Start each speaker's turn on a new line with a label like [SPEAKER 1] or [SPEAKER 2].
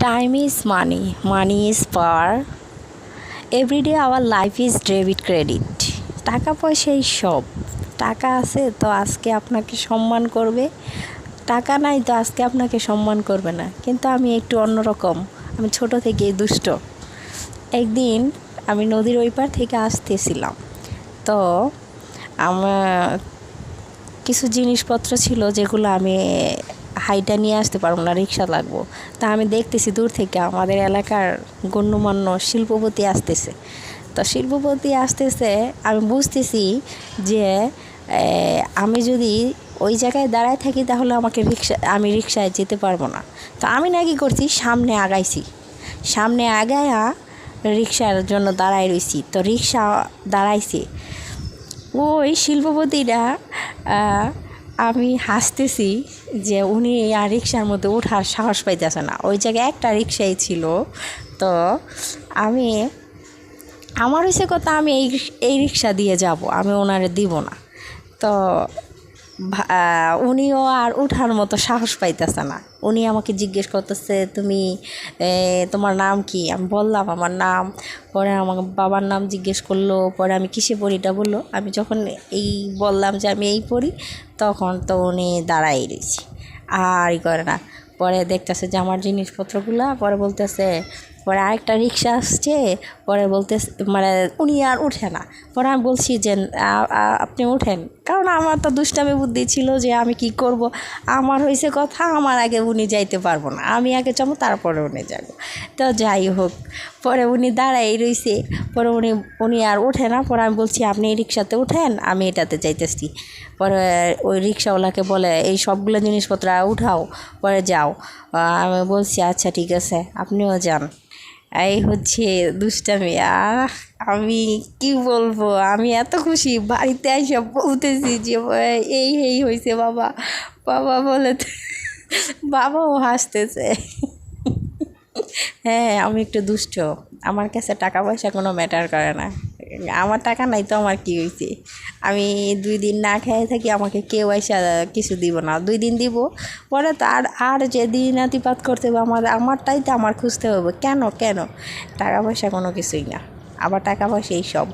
[SPEAKER 1] Time is money money is power. Everyday day life is debit credit. টাকা পয়সাই সব। টাকা আছে তো আজকে আপনাকে সম্মান করবে। টাকা নাই তো আজকে আপনাকে সম্মান করবে না। কিন্তু আমি একটু অন্যরকম। আমি ছোট থেকে দুষ্ট। একদিন আমি নদীর ওই পার থেকে আসতেছিলাম। তো আমার কিছু জিনিসপত্র ছিল যেগুলো আমি হাইটা নিয়ে আসতে পারব না, রিক্সা লাগবো। তা আমি দেখতেছি দূর থেকে আমাদের এলাকার গণ্যমান্য শিল্পপতি আসতেছে। তো শিল্পপতি আসতেছে, আমি বুঝতেছি যে আমি যদি ওই জায়গায় দাঁড়ায় থাকি তাহলে আমাকে রিক্সা, আমি রিক্সায় যেতে পারব না। তো আমি না কি করছি, সামনে আগাইছি। সামনে আগায়া রিক্সার জন্য দাঁড়ায় রইছি। তো রিক্সা দাঁড়াইছে। ওই শিল্পপতিরা আমি হাসতেছি যে উনি আর রিক্সার মধ্যে ওঠার সাহস পাইতেছে না। ওই জায়গায় একটা রিক্সাই ছিল। তো আমি, আমার হয়েছে কথা আমি এই এই রিক্সা দিয়ে যাব, আমি ওনারে দিব না। তো উনিও আর ওঠার মতো সাহস পাইতেছে না। উনি আমাকে জিজ্ঞেস করতেছে, তুমি তোমার নাম কি? আমি বললাম, আমার নাম। পরে আমার বাবার নাম জিজ্ঞেস করল, পরে আমি কিসে পড়ি এটা বলল। আমি যখন এই বললাম যে আমি এই পড়ি, তখন তো উনি দাঁড়াই রয়েছি, আর করে না। পরে দেখতেছে যে আমার জিনিসপত্রগুলা, পরে বলতেছে পরে আরেকটা রিক্সা আসছে, পরে বলতে মানে উনি আর উঠে না। পরে আমি বলছি যে আপনি উঠেন। কারণ আমার তো দুষ্টামি বুদ্ধি ছিল যে আমি কি করব। আমার হয়েছে কথা, আমার আগে উনি যাইতে পারব না। আমি আগে যাব, তারপরে উনি যাব। তো যাই হোক, পরে উনি দাঁড়াই রইছে। পরে উনি উনি আর ওঠে না। পরে আমি বলছি, আপনি এই রিক্সাতে উঠেন, আমি এটাতে যাইতেছি। পরে ওই রিক্সাওয়ালাকে বলে, এই সবগুলো জিনিসপত্র উঠাও, পরে যাও। আমি বলছি আচ্ছা ঠিক আছে, আপনিও যান। এই হচ্ছে দুষ্টামি। আহ, আমি কি বলব? আমি এত খুশি। বাড়িতে এসে বলতেছি যে, এই এই হয়েছে বাবা। বাবা বলে, বাবাও হাসতেছে। হ্যাঁ আমি একটু দুষ্ট। আমার কাছে টাকা পয়সা কোনো ম্যাটার করে না। আমার টাকা নাই তো আমার কি হয়েছে আমি দুই দিন না খেয়ে থাকি, আমাকে কেউ এসে কিছু দিব না। দুই দিন দিব, পরে তো আর আর যে দিনাতিপাত করতে হবে আমার, আমারটাই তো আমার খুঁজতে হবে। কেন কেন? টাকা পয়সা কোনো কিছুই না। আবার টাকা পয়সা এই সব।